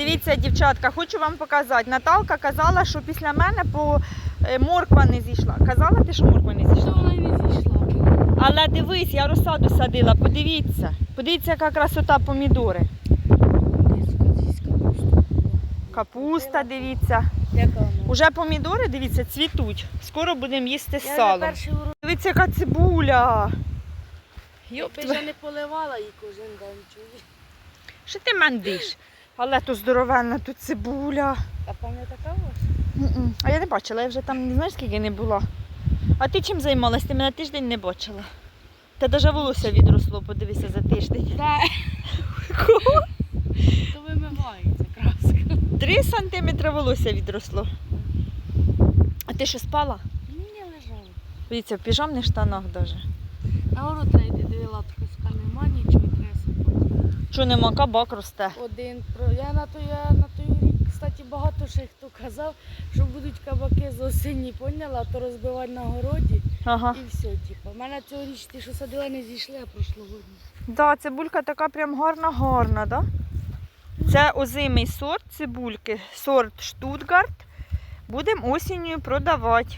Дивіться, дівчатка, хочу вам показати. Наталка казала, що після мене по е, морква не зійшла. Казала ти, що морква не Що зійшла? вона не зійшла. Але дивись, я розсаду садила, подивіться. Подивіться, яка красота помідори. Капуста, дивіться. Уже помідори, дивіться, цвітуть. Скоро будемо їсти з салом. Дивіться, яка цибуля. Я вже не поливала її кожен день. Що ти мандиш? Але то здоровенна тут цибуля. А пані така ось? А я не бачила, я вже там не знаєш, скільки не була. А ти чим займалась? Ти мене тиждень не бачила. Та навіть волосся відросло, подивися за тиждень. Да. То вимивається краска. Три сантиметри волосся відросло. А ти що спала? Ні, лежала. Дивіться, в піжамних штанах навіть. На город треба йти, дивила, пуска нема, нічого сипати. Що нема, кабак росте. Один я на той, я на той рік, кстати, багато ще хто казав, що будуть кабаки з осені, поняла, то розбивати на городі Ага. і все. Типу. У мене цьогоріч ті, що садила, не зійшли, а прошлогодні. Да, цибулька така прям гарна-гарна, да? Це озимий сорт цибульки, сорт Штутгарт. Будемо осінню продавати.